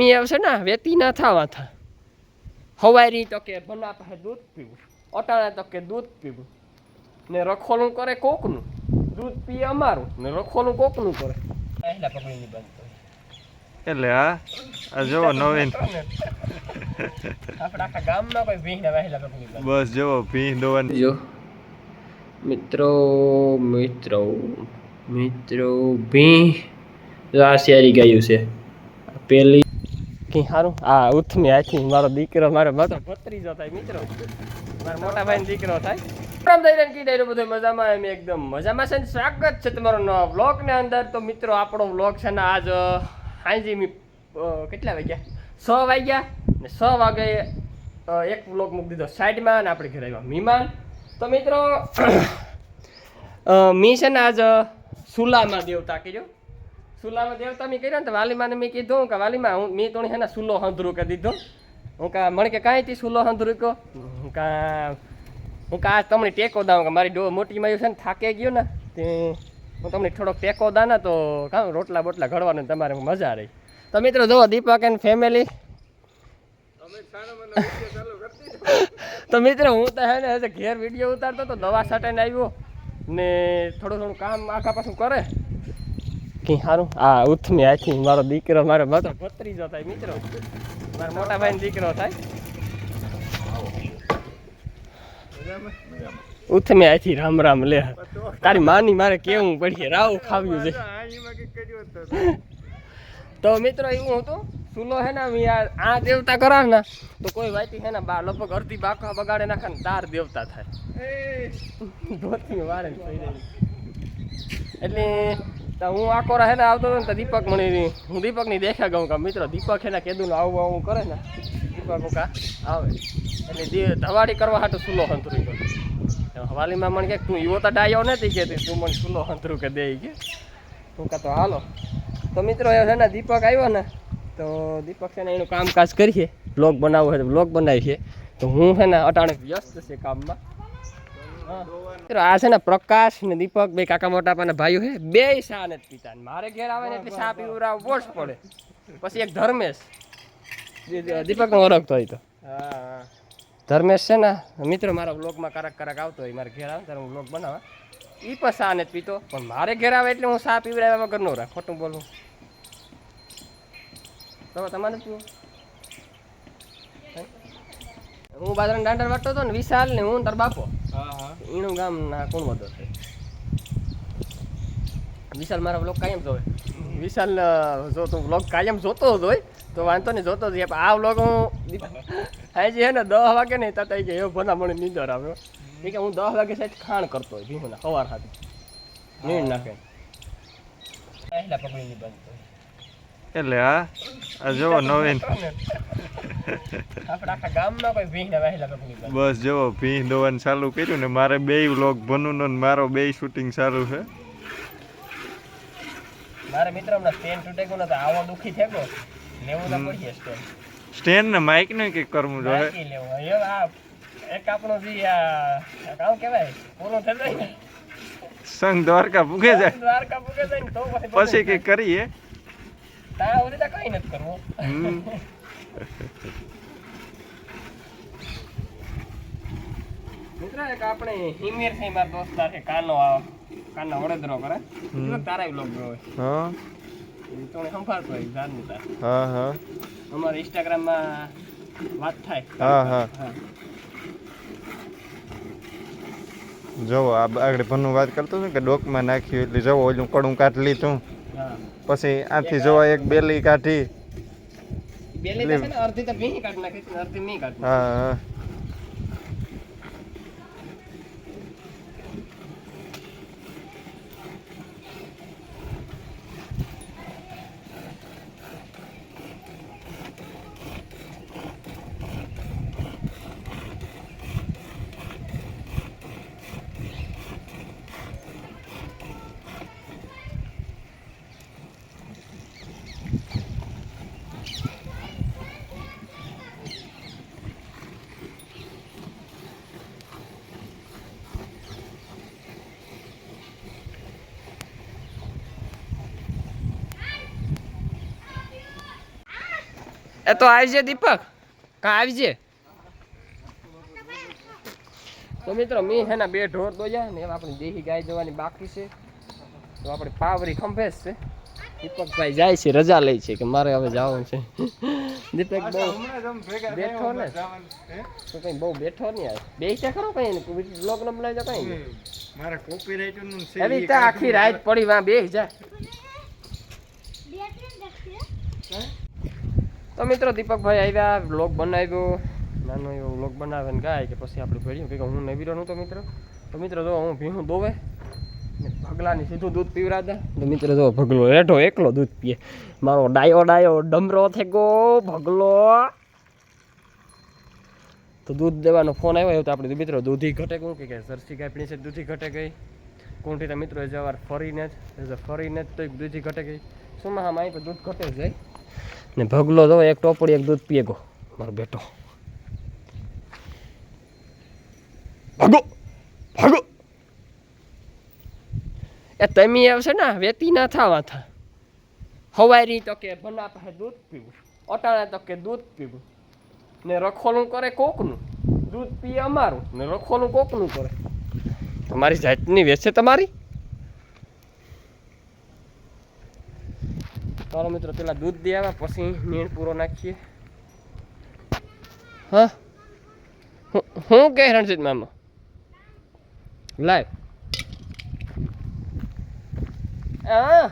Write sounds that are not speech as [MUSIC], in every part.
ગરમી આવશે ને વેતી ના થવા થા. હવારી તો કે ભલા પાસે દૂધ પીવું અટાણા તો કે દૂધ પીવું. ને રખોલું કરે કોકનું દૂધ પીએ અમારું ને રખોલું કોકનું કરે. પહેલા પકડીની બંધ એટલે હા આ જુઓ નવીન. આપણે આખા ગામમાં કોઈ ભીંને વહેલા પકડી બસ જુઓ ભીં દોવાની જો મિત્રો મિત્રો મિત્રો ભી આ શેરી ગયું છે. પેલી કે સારું આ ઉથમી આખી, મારો દીકરો, મારો માતો ભત્રીજો થાય, મિત્રો. મારા મોટા ભાઈનો દીકરો થાય. રામ દૈરાન કી ડાયરો બધું મજામાં, એમ એકદમ મજામાં છે સ્વાગત છે તમારો નવા વ્લોગ ને અંદર. તો મિત્રો, આપણો વ્લોગ છે ને આજ હાંજી મી કેટલા વાગ્યા? છ વાગ્યા ને છ વાગે એક વ્લોગ મૂકી દીધો સાઈડમાં અને આપણે ઘરે આવ્યા મીમાન. તો મિત્રો મી છે ને આજ સુલામાં દેવતા કર્યો. સુલામાં દેવતા મેં કર્યા ને તો વાલીમાને મેં કીધું કે વાલીમાં હું મેં તો હે ને સુલો હંધરું કરી દીધો. હું કા મને કાંઈ થી સુલો હંધરું કહો કા હું કા તમને ટેકો દઉં કે મારી ડો મોટી માયું છે ને થાકે ગયો ને, તે હું તમને થોડોક ટેકો દા ને તો કાં રોટલા બોટલા ઘડવાનું તમારે મજા રહી. તો મિત્રો જુઓ, દીપક એન્ડ ફેમિલી [LAUGHS] તો મિત્રો હું તો હે ને ઘેર વીડિયો ઉતારતો તો દવા છાંટીને આવ્યો ને થોડું થોડું કામ આખા પાછું કરે. કે સારું આ ઉથમી આખી મારો દીકરો મારો મારો ભત્રીજો થાય મિત્રો. મારા મોટા ભાઈ દીકરો થાય. ઉથમે આથી રામ રામ લે. તારી માની મારે કેવું પડીએ? રાવ ખાવ્યું છે. તો મિત્રો એવું હતું. સુલો હે ને અમે આ દેવતા કરાવ ને તો કોઈ વાતી હે ને બા લગભગ અડધી બાકા બગાડે નાખે ને તાર દેવતા થાય. ધોતી વારે. એટલે તો હું આખો રહે ને આવતો હતો ને તો દીપક મને હું દીપકની દેખ્યા ગઉં કે મિત્રો દીપક હે ને આવું આવું કરે ને, દીપક કા આવે. એટલે ધવાડી કરવા હાટું સુલો હંતરું કર્યું વાલીમાં મને કે તું એવો તો ડાયો નથી કે તું મને સુલો હંતરું કે દે કે. હું કાં તો હાલો. તો મિત્રો એ છે ને દીપક આવ્યો ને, તો દીપક છે ને એનું કામકાજ કરીએ. બ્લોગ બનાવવો હોય તો બ્લોગ બનાવીએ. તો હું છે ને અટાણે વ્યસ્ત છે કામમાં. આ છે ને પ્રકાશ ને દીપક બે કાકા મોટા પાના ભાઈઓ છે બે શા નથી પીતા ને. મારે ઘેર આવે ને એટલે શા પીવરાવ બોસ પડે. પછી એક ધર્મેશ. દીપક નો ઓળખતો હોય તો. ધર્મેશ છે ને મિત્રો મારા બ્લોગમાં કરાક કરાક આવતો હોય મારે ઘેર આવે ત્યારે હું બ્લોગ બનાવે. એ પણ શા નથી પીતો પણ મારે ઘેર આવે એટલે હું શા પીવડાવ્યા વગર નો રાખ ખોટું બોલું. તો તમારે પીવું હું? બાજરાના દાંડર વાટતો હતો ને વિશાલ ને હું ને તાર બાપો. એનું ગામ ના કોણ વધો છે? વિશાલ મારા બ્લોગ કાયમ જોવે. વિશાલ જો તું બ્લોગ કાયમ જોતો જ હોય તો વાંધો નહીં જોતો જ આ બ્લોગ હું હાજી છે ને દસ વાગે નહીં તતા જાય. એવો ભલા મને નીંદર આવ્યો કે હું દસ વાગે સાહેબ ખાણ કરતો હોય ભીમના સવાર સાથે નીણ નાખે. પહેલા પકડીની બંધ એટલે હા? આ જોવો નવીન. બસ જુઓ ભીં દોવાનું ચાલુ કર્યું ને મારે બે વ્લોગ ભનુનો ને મારો બેય શૂટિંગ ચાલુ છે. મારે મિત્ર હમણાં સ્ટેન્ડ તૂટે ગયો ને તો આવો દુખી થઈ ગયો. લેવું તો પડીએ સ્ટેન્ડ સ્ટેન્ડ ને માઇકનું કંઈક કરવું જોઈએ બાકી લેવું. હવે આ એક આપણો જે આ કામ કહેવાય પૂરો થઈ જાય. સંગ દ્વારકા પૂગે જાય. દ્વારકા પૂગે જાય તો પછી પછી કંઈક કરીએ. ત્યાં સુધી તો કઈ નથી કરવું મિત્ર એક આપણે હિમેર છે મારા દોસ્તાર છે કાનો કાનો વડોદરો કરે તારા વ્લોગ જોવે હા તો સંભાળતો હોય જાણની તાર હા હા અમારે ઇન્સ્ટાગ્રામમાં વાત થાય હા હા જુઓ આ આગળ ભનું વાત કરતો હતો કે ડોકમાં નાખ્યું એટલે જુઓ ઓલું કડું કાઢ લીધું. પછી આથી જોવા એક બેલી કાઢી. બેલી છે ને અડધી તો ભીંગ કાઢી નાખી અડધી મી કાઢી. હા હા. એ તો આવજે દીપક. કા આવજે? તો મિત્રો મેં હે બે ઢોર દોયા ને એમાં આપણી દેહી ગાય જવાની બાકી છે. તો આપણી પાવરી ખંભેશ છે. દીપકભાઈ જાય છે રજા લે છે કે મારે હવે જવાનું છે. દીપક બહુ બેઠો ને. તો કઈ બહુ બેઠો નહીં આવે. બે ત્યાં ખરો કઈ ને બ્લોગ ન બનાવી દો કઈ નહીં. મારા કોપીરાઈટનું છે એવી ત્યાં આખી રાત પડી વાં બે જાય. તો મિત્રો દીપકભાઈ આવ્યા વ્લોગ બનાવ્યો, નાનો એવો વ્લોગ બનાવે ને ગાય કે પછી આપણે ભર્યું કે હું નવીરો તો મિત્રો. તો મિત્રો જો હું ભીણું દોવે ભગલાની સીધું દૂધ પીવરાતા તો મિત્રો જો ભગલો રેઠો એકલો દૂધ પીએ. મારો ડાયો ડાયો ડમરો થેગો ભગલો. તો દૂધ દેવાનો ફોન આવ્યો તો આપણે મિત્રો દૂધી ઘટે ગયું કે સરસી ગાય પીણી છે, દૂધી ઘટે ગઈ. કોણથી મિત્રો જવાર ફરીને જ ફરીને જ તો દૂધી ઘટે ગઈ. શું હા આવી દૂધ ઘટે જાય. ને ભગલો જો એક ટોપડી, એક દૂધ પીએ ગો. મારો બેટો. ભાગો ભાગો. એ તમે આવશે ને વેતી ના થવા થા. હવારી તો કે બના પાસે દૂધ પીવું, અટાણે તો કે દૂધ પીવું. ને રખોલું કરે કોકનું, દૂધ પીએ અમારું, ને રખોલું કોકનું કરે. તમારી જાતની વેચે તમારી? ચાલો મિત્રો પેલા દૂધ દે આવ્યા પછી નીણ પૂરો નાખીએ હા હું- હું કે રણજીત મામા લાઈવ હા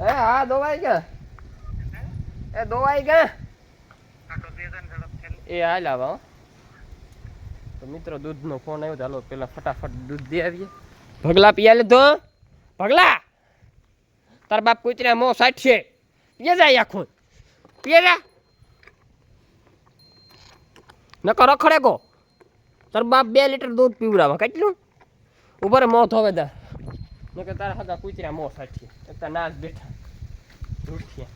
એ હા દોવાઈ ગયા એ દોવાઈ ગયા એ હાલ આવા હો. તો મિત્રો દૂધનો ફોન આવ્યો તો હાલો પેલા ફટાફટ દૂધ દે આવીએ ભગલા પીયા લીધો ભગલા તાર બાપ કૂતરા મો સાઠશે. પીએ જાય આખું પીએ જા. નકર રખડે કો તાર બાપ બે લીટર દૂધ પીવડાવે. કેટલું? ઉપર મો ધોવે દા. નકર તારા હતા કૂતરા મો સાઠશે. એક તાર નાચ બેઠા. ઉઠ્યા.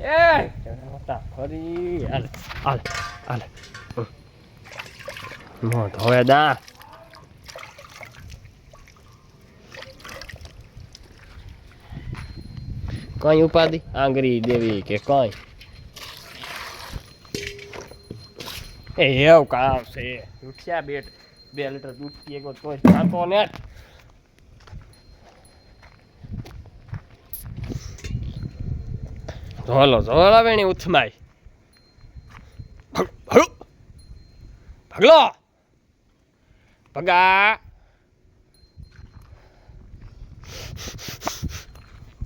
એ! ફરી. હાલ હાલ હાલ. મો ધોવે દા. કઈ ઉપાધિ? આંગરી દેવી કે કઈ? એ એવું કામ છે ઉઠ્યા બેટ. બે લીટર દૂધ પીએ ગયો તોય થાતો ને. ઝોલો ઝોલો વેણી ઉથમાય. ભગલો. ભગા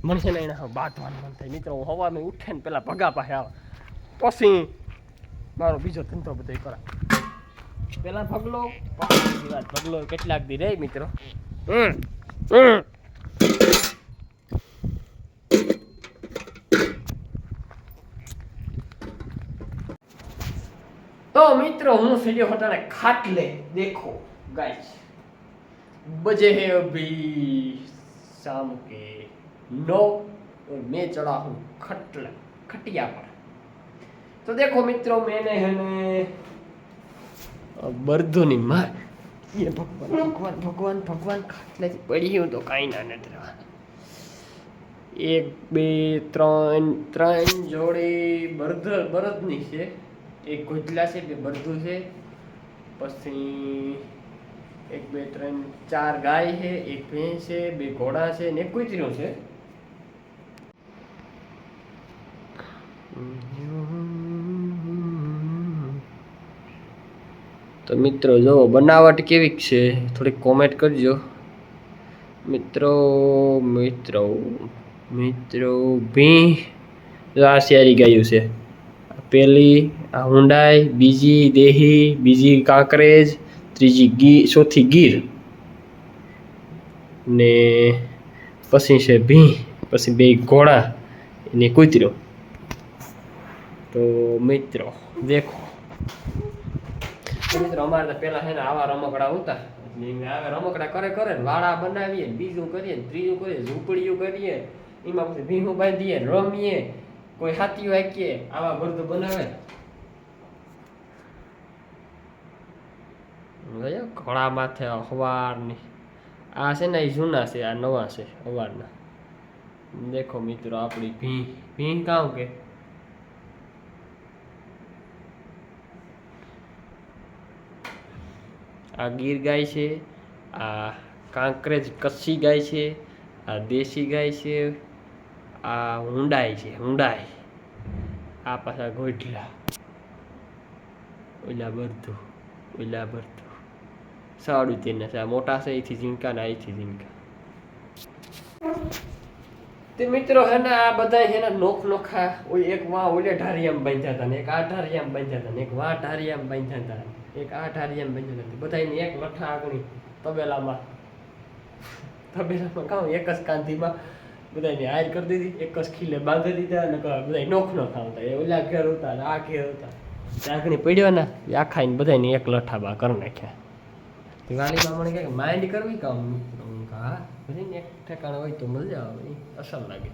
મને છે ને એને. બાંધવાનું મન થાય. મિત્રો, હું હવામાં ઉઠે ને પેલા ભગા પાસે આવે. પછી મારો બીજો ધંધો બધો કરા. પેલા ભગલો ભગલો કેટલાક દી રે મિત્રો. તો મિત્રો, હું સીડીઓ હટાને ખાટલે દેખો. ગાય બજે હે અભી, સામ કે नौ और मैं चढ़ा हूँ खटला खटिया पर तो देखो मित्रों मैंने है ने બરધોની માર એ ભગવાન ભગવાન ભગવાન ભગવાન ખાટલેથી પડી હું તો કાંઈ ના નથી રહેવાના એક બે ત્રણ ત્રણ જોડી બળદ બળદની છે એક ગોજલા છે બે બળદું છે પછી એક બે ત્રણ ચાર ગાય છે એક ભેંસ છે બે ઘોડા છે ને એક કૂતર્યું છે તો મિત્રો, જો બનાવટ કેવી છે? થોડીક કોમેન્ટ કરજો. મિત્રો મિત્રો મિત્રો, ભી આ શેરી ગાયું છે. પહેલી, આ હુંડાઈ બીજી દેહી, બીજી કાંકરેજ, ત્રીજી ગી, ચોથી ગીર. ને પછી છે ભી, પછી બે ઘોડા, એને કૂતરો. તો મિત્રો, દેખો. મિત્રો, અમારે તો પેલા છે ને આવા રમકડા હતા એટલે રમકડા કરે કરે વાળા બનાવીએ બીજું કરીએ ત્રીજું કરીએ ઝૂંપડીયું કરીએ એમાં પછી ભીમું બાંધીએ રમીએ કોઈ હાથી વાંકીએ આવા બધું બનાવે. ઘોડા માથે અખબારની આ છે ને એ જૂના છે, આ નવા છે અવારના દેખો મિત્રો, આપણી ભીં ભીં કાઉ કે આ ગીર ગાય છે, આ કાંકરેજ કચ્છી ગાય છે, આ દેશી ગાય છે, આ હુંડાઈ છે હુંડાઈ આ પાછા ગોઠલા ઓલા બરધું ઓલા બરધું સાડું તેના છે, આ મોટા છે અહીંથી ઝીંકા ને અહીંથી ઝીંકા તે મિત્રો હે ને, આ બધા છે ને નોખ નોખા, ઓય એક વાં ઓલે ઢારિયામ બાંધ્યા હતા ને, એક આ ઢારિયામ બાંધ્યા હતા ને, એક વાં ઢારિયામ બાંધ્યા હતા એક આઠ ઢારિયામાં બન્યું નથી. બધાની એક લઠ્ઠા આગણી તબેલામાં. તબેલામાં કામ એક જ કાંતિમાં બધાની હાર કરી દીધી. એક જ ખીલે બાંધી દીધા અને બધા નોખ નો ખાવતા. એ ઓલા ઘેર હતા આ ઘેર હતા. આગણી પડ્યો ને આખાઈને બધાને એક લઠ્ઠા બા કરી નાખ્યા. દિવાળીમાં મને કહે માઇન્ડ કરવી કામ? હા બધાને એક ઠેકાણે હોય તો મજા આવે. અસર લાગે.